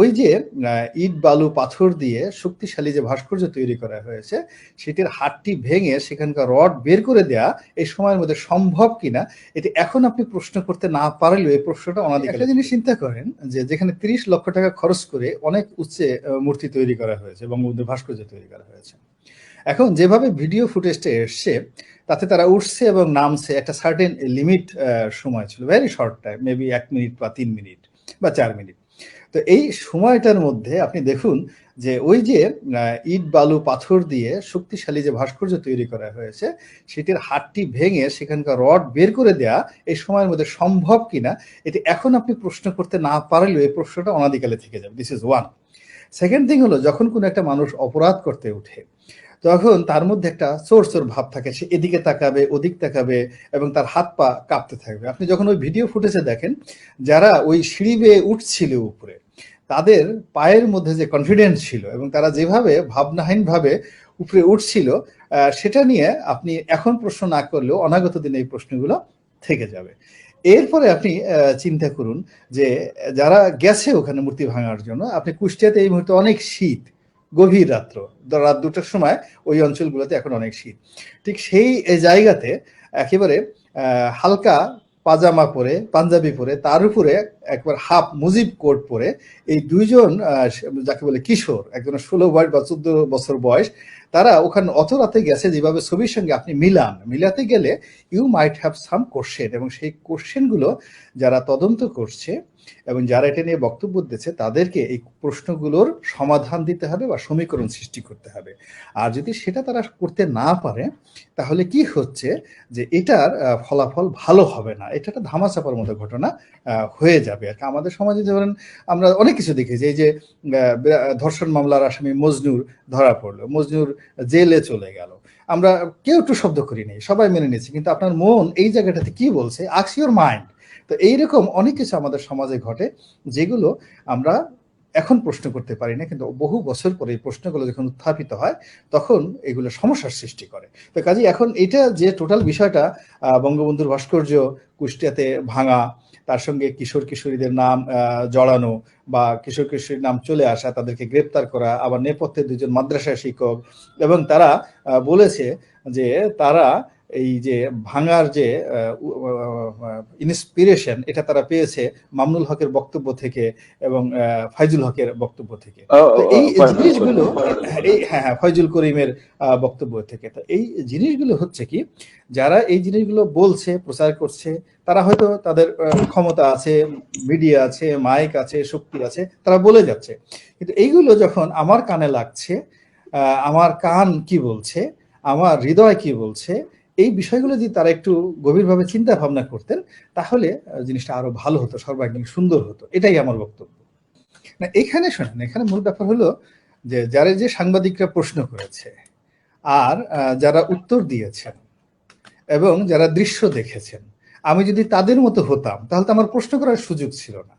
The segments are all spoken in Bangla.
ওই যে ইট, বালু, পাথর দিয়ে শক্তিশালী যে ভাস্কর্য তৈরি করা হয়েছে, সেটির হাটটি ভেঙে সেখানকার রড বের করে দেয়া এই সময়ের মধ্যে সম্ভব কিনা, এটি এখন আপনি প্রশ্ন করতে না পারলেও এই প্রশ্নটা অনাদিকাল একটা জিনিস চিন্তা করেন যে, যেখানে তিরিশ লক্ষ টাকা খরচ করে অনেক উচ্চে মূর্তি তৈরি করা হয়েছে বঙ্গবন্ধুর ভাস্কর্য তৈরি করা হয়েছে। এখন যেভাবে ভিডিও ফুটেজটা এসছে, তাতে তারা উঠছে এবং নামছে একটা সার্টেন লিমিট সময় ছিল ভেরি শর্ট টাইম মেবি এক মিনিট বা তিন মিনিট বা চার মিনিট। তো এই সময়টার মধ্যে আপনি দেখুন যে ওই যে ইট, বালু, পাথর দিয়ে শক্তিশালী যে ভাস্কর্য তৈরি করা হয়েছে, সেটির হাটটি ভেঙে সেখানকার রড বের করে দেয়া এই সময়ের মধ্যে সম্ভব কিনা, এটি এখন আপনি প্রশ্ন করতে না পারলেও এই প্রশ্নটা অনাদিকালে থেকে যাবে। This is one second thing হলো, যখন কোনো একটা মানুষ অপরাধ করতে উঠে তখন তার মধ্যে একটা চোর ভাব থাকে। সে এদিকে তাকাবে, ওদিক তাকাবে এবং তার হাত পা কাঁপতে থাকবে। আপনি যখন ওই ভিডিও ফুটেজে দেখেন, যারা ওই সিঁড়ি বেয়ে উঠছিল উপরে, তাদের পায়ের মধ্যে যে কনফিডেন্স ছিল এবং তারা যেভাবে ভাবনাহীন ভাবে উপরে উঠছিল সেটা নিয়ে আপনি এখন প্রশ্ন না করলেও অনাগত দিনে এই প্রশ্নগুলো থেকে যাবে। এরপরে আপনি চিন্তা করুন যে যারা গেছে ওখানে মূর্তি ভাঙার জন্য, আপনি কুষ্টিয়াতে এই মুহূর্তে অনেক শীত। গভীর রাত্র রাত দুটোর সময় ওই অঞ্চলগুলোতে এখন অনেক শীত। ঠিক সেই জায়গাতে একেবারে হালকা পাজামা পরে, পাঞ্জাবি পরে, তার উপরে একবার হাফ মুজিব কোট পরে এই দুইজন যাকে বলে কিশোর একজন ষোলো বয়স বা চোদ্দ বছর বয়স, তারা ওখানে অত রাতে গেছে যেভাবে ছবির সঙ্গে আপনি মিলান। মিলাতে গেলে you might have some question এবং সেই কোশ্চেনগুলো যারা তদন্ত করছে এবং যারা এটা নিয়ে বক্তব্য দিচ্ছে তাদেরকে এই প্রশ্নগুলোর সমাধান দিতে হবে বা সমীকরণ সৃষ্টি করতে হবে। আর যদি সেটা তারা করতে না পারে, তাহলে কি হচ্ছে যে এটার ফলাফল ভালো হবে না। এটা একটা ধামাচাপার মতো ঘটনা হয়ে যাবে। আর কি। আমাদের সমাজে ধরেন আমরা অনেক কিছু দেখেছি, এই যে ধর্ষণ মামলার আসামি মজনুর ধরা পড়ল, মজনুর জেলে চলে গেল। আমরা কেউ একটু শব্দ করিনি সবাই মেনে নিয়েছি, কিন্তু আপনার মন এই জায়গাটাতে কি বলছে আক্স ইউর মাইন্ড তো এইরকম অনেক কিছু আমাদের সমাজে ঘটে, যেগুলো আমরা এখন প্রশ্ন করতে পারি না, কিন্তু বহু বছর পরে এই প্রশ্নগুলো যখন উত্থাপিত হয়, তখন এগুলো সমস্যার সৃষ্টি করে। তো কাজে এখন এটা যে টোটাল বিষয়টা বঙ্গবন্ধুর ভাস্কর্য কুষ্টিয়াতে ভাঙা তার সঙ্গে কিশোর কিশোরীদের নাম জড়ানো বা কিশোর কিশোরীর নাম চলে আসা, তাদেরকে গ্রেপ্তার করা, আবার নেপথ্যে দুজন মাদ্রাসা শিক্ষক এবং তারা বলেছে যে তারা এই যে ভাঙার যে ইন্সপিরেশন এটা তারা পেয়েছে মামনুল হকের বক্তব্য থেকে এবং ফাইজুল হকের বক্তব্য থেকে। এই জিনিসগুলো এই হ্যাঁ হ্যাঁ ফয়জুল করিমের বক্তব্য থেকে। তো এই জিনিসগুলো হচ্ছে কি যারা এই জিনিসগুলো বলছে প্রচার করছে তারা হয়তো তাদের ক্ষমতা আছে মিডিয়া আছে মাইক আছে শক্তি আছে তারা বলে যাচ্ছে। কিন্তু এইগুলো যখন আমার কানে লাগছে আহ, আমার কান কি বলছে আমার হৃদয় কি বলছে এই বিষয়গুলো যদি তারা একটু গভীরভাবে চিন্তা ভাবনা করতেন, তাহলে জিনিসটা আরও ভালো হতো সর্বাঙ্গীন সুন্দর হতো। এটাই আমার বক্তব্য। না, এখানে শোনেন, এখানে মূল ব্যাপার হলো যে, যারা যে সাংবাদিকরা প্রশ্ন করেছে, আর যারা উত্তর দিয়েছেন, এবং যারা দৃশ্য দেখেছেন, আমি যদি তাদের মতো হতাম, তাহলে তো আমার প্রশ্ন করার সুযোগ ছিল না।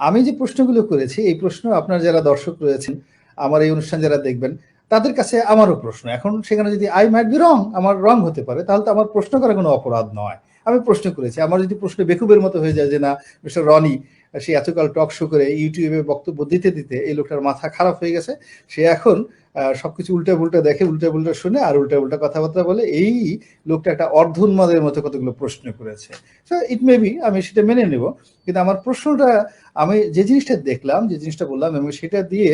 আমি যে প্রশ্নগুলো করেছি, এই প্রশ্ন আপনার যারা দর্শক রয়েছেন, আমার এই অনুষ্ঠান যারা দেখবেন তাদের কাছে আমারও প্রশ্ন। এখন সেখানে যদি আই মাইট বি রং আমার রং হতে পারে, তাহলে তো আমার প্রশ্ন করা কোনো অপরাধ নয়। আমি প্রশ্ন করেছি। আমার যদি প্রশ্ন বেকুবের মতো হয়ে যায় যে, না, মিস্টার রনি, সে এতকাল টক শো করে ইউটিউবে বক্তব্য দিতে দিতে এই লোকটার মাথা খারাপ হয়ে গেছে, সে এখন সবকিছু উল্টা পুল্টা দেখে উল্টা পুল্টা শুনে আর উল্টা উল্টা কথাবার্তা বলে, এই লোকটা একটা অর্ধুন্মাদের মতো কতগুলো প্রশ্ন করেছে। ইট মে বি আমি সেটা মেনে নেব। কিন্তু আমার প্রশ্নটা, আমি যে জিনিসটা দেখলাম, যে জিনিসটা বললাম এবং সেটা দিয়ে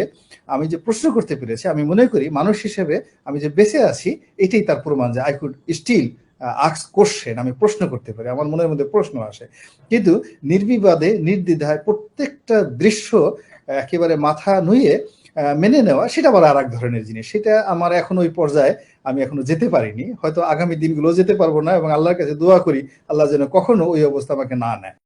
আমি যে প্রশ্ন করতে পেরেছি, আমি মনে করি মানুষ হিসেবে আমি যে বেঁচে আছি, এটাই তার প্রমাণ যে আই কুড স্টিল আক্স কোশ্চেন আমি প্রশ্ন করতে পারি, আমার মনের মধ্যে প্রশ্ন আসে। কিন্তু নির্বিবাদে, নির্দ্বিধায় প্রত্যেকটা দৃশ্য একেবারে মাথা নুয়ে মেনে নেওয়া, সেটা আবার আর এক ধরনের জিনিস। সেটা আমার এখন ওই পর্যায়ে আমি এখনও যেতে পারিনি। হয়তো আগামী দিনগুলো যেতে পারব না এবং আল্লাহর কাছে দোয়া করি, আল্লাহ যেন কখনো ওই অবস্থা আমাকে না নেয়।